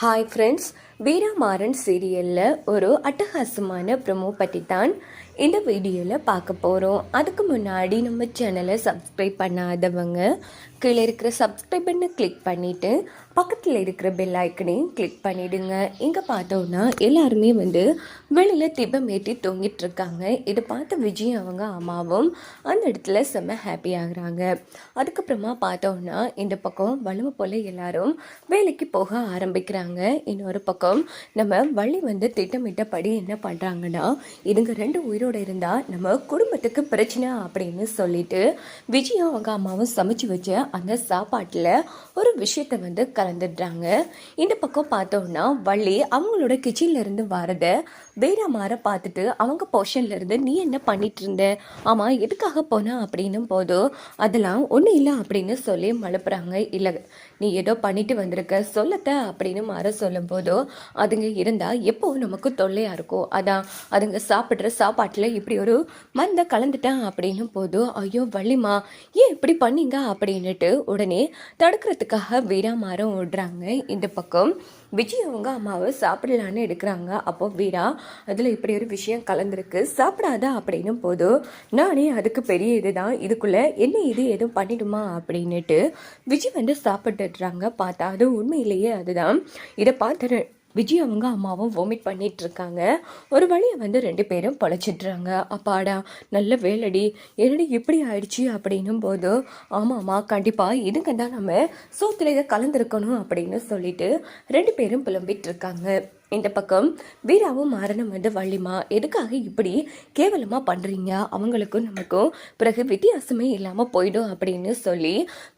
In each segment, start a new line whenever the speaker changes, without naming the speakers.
Hi friends, வீராமாறன் சீரியலில் ஒரு அட்டகாசமான ப்ரொமோ பற்றி தான் இந்த வீடியோவில் பார்க்க போகிறோம் அதுக்கு முன்னாடி நம்ம சேனலை சப்ஸ்கிரைப் பண்ணாதவங்க கீழே இருக்கிற சப்ஸ்கிரைப் பண்ண கிளிக் பண்ணிவிட்டு பக்கத்தில் இருக்கிற பெல் ஐக்கனையும் கிளிக் பண்ணிவிடுங்க இங்கே பார்த்தோன்னா எல்லாருமே வந்து வெளியில் தீபம் ஏற்றி தூங்கிட்டு இருக்காங்க. இதை பார்த்த விஜய் அவங்க அம்மாவும் அந்த இடத்துல செம்ம ஹாப்பி ஆகுறாங்க. அதுக்கப்புறமா பார்த்தோன்னா இந்த பக்கம் வலுமை போல் எல்லாரும் வேலைக்கு போக ஆரம்பிக்கிறாங்க. இன்னொரு பக்கம் நம்ம வள்ளி வந்து திட்டமிட்டபடி என்ன பண்ணுறாங்கன்னா இதுங்க ரெண்டு உயிரோடு இருந்தால் நம்ம குடும்பத்துக்கு பிரச்சனை அப்படின்னு சொல்லிட்டு விஜயும் அவங்க அம்மாவும் சமைச்சு வச்ச அந்த சாப்பாட்டில் ஒரு விஷயத்தை வந்து கலந்துடுறாங்க. இந்த பக்கம் பார்த்தோம்னா வள்ளி அவங்களோட கிச்சன்லேருந்து இருந்து வேற மாற பார்த்துட்டு அவங்க போர்ஷன்லேருந்து நீ என்ன பண்ணிட்டு இருந்த? ஆமாம் எதுக்காக போன? அப்படின்னும் போதும் அதெல்லாம் ஒன்றும் இல்லை அப்படின்னு சொல்லி மழுப்புறாங்க. இல்லை நீ ஏதோ பண்ணிட்டு வந்திருக்க சொல்லத்த அப்படின்னு மாற சொல்லும் போதும் அதுங்க இருந்தால் எப்போவும் நமக்கு தொல்லையாக இருக்கும் அதான் அதுங்க சாப்பிட்ற சாப்பாட்டில் இப்படி ஒரு மருந்தை கலந்துட்டேன் அப்படின்னு போதும் ஐயோ வள்ளிமா ஏன் இப்படி பண்ணீங்க? அப்படின்னுட்டு உடனே தடுக்கிறதுக்காக வீராமாரம் ஓடுறாங்க. இந்த பக்கம் விஜய் அவங்க அம்மாவை சாப்பிடலான்னு எடுக்கிறாங்க. அப்போ வீரா அதில் இப்படி ஒரு விஷயம் கலந்துருக்கு. சாப்பிடாத. அப்படின்னு போதும் நானே அதுக்கு பெரிய இதுதான். இதுக்குள்ளே என்ன இது? எதுவும் பண்ணிடுமா? அப்படின்னுட்டு விஜய் வந்து சாப்பிட்டுடுறாங்க. பார்த்தா அது உண்மையிலேயே அதுதான். இதை பார்த்து விஜய் அவங்க அம்மாவும் வாமிட் பண்ணிட்டு இருக்காங்க ஒரு வழியை வந்து ரெண்டு பேரும் பழச்சிட்றாங்க. அப்பாடா நல்ல வேலடி. என்னடி இப்படி ஆயிடுச்சு அப்படின்னும் போது ஆமாம்மா கண்டிப்பாக இதுங்க தான் நம்ம சோத்துல இதை கலந்துருக்கணும் அப்படின்னு சொல்லிட்டு ரெண்டு பேரும் புலம்பிட்டு இருக்காங்க இந்த பக்கம் வீராவும் மாறனும் வந்து வள்ளிமா எதுக்காக இப்படி கேவலமாக பண்ணுறீங்க அவங்களுக்கும் நமக்கும் பிறகு வித்தியாசமே இல்லாமல் போயிடும் அப்படின்னு சொல்லி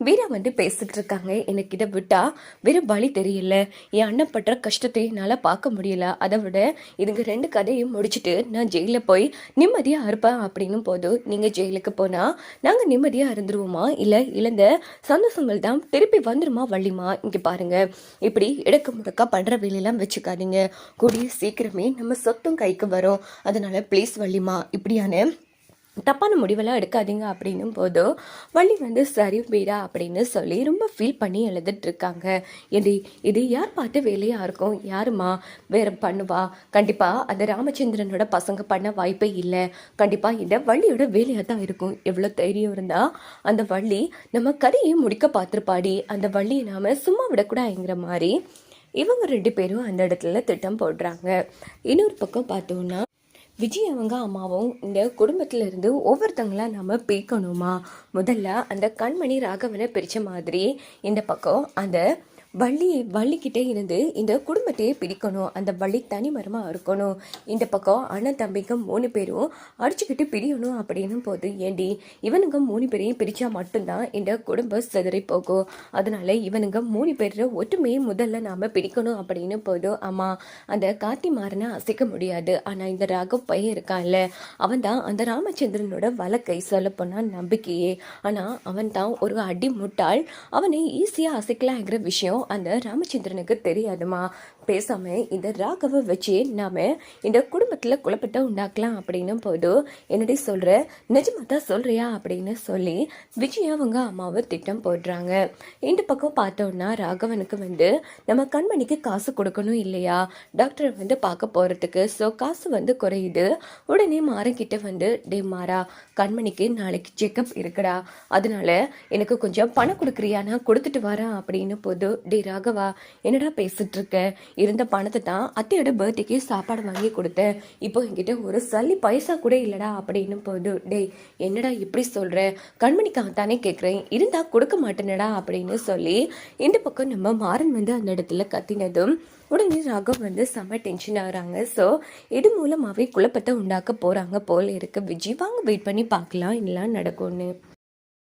வீரா வந்து பேசிட்டு இருக்காங்க. எனக்கு இதை விட்டால் வேறு வழி தெரியல. என் அண்ணன் பற்ற கஷ்டத்தை என்னால் பார்க்க முடியல. அதை விட இதுங்க ரெண்டு கதையும் முடிச்சுட்டு நான் ஜெயிலில் போய் நிம்மதியாக இருப்பேன் அப்படின்னும் போது நீங்கள் ஜெயிலுக்கு போனால் நாங்கள் நிம்மதியாக இருந்துருவோமா? இல்லை இழந்த சந்தோஷங்கள் தான் திருப்பி வந்துருமா வள்ளிமா? இங்கே பாருங்கள் இப்படி இடக்கு முடக்கா பண்ணுற வேலையெல்லாம் வச்சுக்காதீங்க. கூடிய சீக்கிரமே நம்ம சொத்தும் கைக்கு வரும். அதனால் ப்ளீஸ் வள்ளிமா இப்படியான தப்பான முடிவெல்லாம் எடுக்காதீங்க அப்படின்னும் போதும் வள்ளி வந்து சரி வீடா அப்படின்னு சொல்லி ரொம்ப ஃபீல் பண்ணி எழுதிட்டு இருக்காங்க. இது இது யார் பார்த்து வேலையாக இருக்கும்? யாருமா வேற பண்ணுவா? கண்டிப்பாக அந்த ராமச்சந்திரனோட பசங்க பண்ண வாய்ப்பே இல்லை. கண்டிப்பாக இந்த வள்ளியோட வேலையாக தான் இருக்கும். எவ்வளோ தைரியம் இருந்தால் அந்த வள்ளி நம்ம கதையை முடிக்க பார்த்துருப்பாடி. அந்த வள்ளியை நாம் சும்மா விடக்கூடாதுங்கிற மாதிரி இவங்க ரெண்டு பேரும் அந்த இடத்துல திட்டம் போடுறாங்க. இன்னொரு பக்கம் பார்த்தோம்னா விஜய் அவங்க அம்மாவும் இந்த குடும்பத்துல இருந்து ஒவ்வொருத்தங்களா நம்ம பிரிக்கணுமா முதல்ல அந்த கண்மணி ராகவனை பிரித்த மாதிரி இந்த பக்கம் அந்த வள்ளி வள்ளிக்கிட்டே இருந்து இந்த குடும்பத்தையே பிரிக்கணும். அந்த வள்ளி தனிமரமாக இருக்கணும். இந்த பக்கம் அண்ணன் தம்பிக்கு மூணு பேரும் அடிச்சுக்கிட்டு பிரியணும் அப்படின்னும் போது ஏண்டி இவனுங்க மூணு பேரையும் பிரித்தா மட்டும்தான் இந்த குடும்பம் சிதறி போகும். அதனால இவனுங்க மூணு பேர் ஒற்றுமையை முதல்ல நாம் பிரிக்கணும் அப்படின்னு போதும் ஆமாம் அந்த காத்தி மாறனை அசைக்க முடியாது. ஆனால் இந்த ராகவ் பையன் இருக்கான்ல அவன் தான் அந்த ராமச்சந்திரனோட வழக்கை சொல்ல போனால் நம்பிக்கையே. ஆனால் அவன் தான் ஒரு அடி முட்டாள் அவனை ஈஸியாக அசைக்கலாங்கிற விஷயம் அந்த ராமச்சந்திரனுக்கு தெரியாதுமா? பேசாமல் இந்த ராகவை வச்சு நாம் இந்த குடும்பத்தில் குழப்பத்தை உண்டாக்கலாம் அப்படின்னும் போது என்னடி சொல்கிற நிஜமாக தான் சொல்கிறியா அப்படின்னு சொல்லி விஜய் அவங்க அம்மாவை திட்டம் போடுறாங்க. இந்த பக்கம் பார்த்தோன்னா ராகவனுக்கு வந்து நம்ம கண்மணிக்கு காசு கொடுக்கணும் இல்லையா? டாக்டரை வந்து பார்க்க போகிறதுக்கு ஸோ காசு வந்து குறையுது. உடனே மாறக்கிட்ட வந்து டே மாறா கண்மணிக்கு நாளைக்கு செக்கப் இருக்குடா. அதனால எனக்கு கொஞ்சம் பணம் கொடுக்குறியா? நான் கொடுத்துட்டு வரேன். அப்படின்னு போது டே ராகவா என்னடா பேசிகிட்ருக்கேன் இருந்த பணத்தை தான் அத்தையோட பர்த்டேக்கு சாப்பாடு வாங்கி கொடுத்தேன். இப்போ என்கிட்ட ஒரு சல்லி பைசா கூட இல்லைடா அப்படின்னு போது டேய் என்னடா இப்படி சொல்கிற கண்மணிக்காக தானே கேட்குறேன் இருந்தா கொடுக்க மாட்டேனடா அப்படின்னு சொல்லி இந்த பக்கம் நம்ம மாறன் வந்து அந்த இடத்துல கத்தினதும் உடனே ராகவ் வந்து செம்ம டென்ஷன் ஆகிறாங்க ஸோ இது மூலமாகவே குழப்பத்தை உண்டாக்க போகிறாங்க போல் இருக்கு. விஜய் வாங்க வெயிட் பண்ணி பார்க்கலாம். இதெல்லாம் நடக்கும்னு.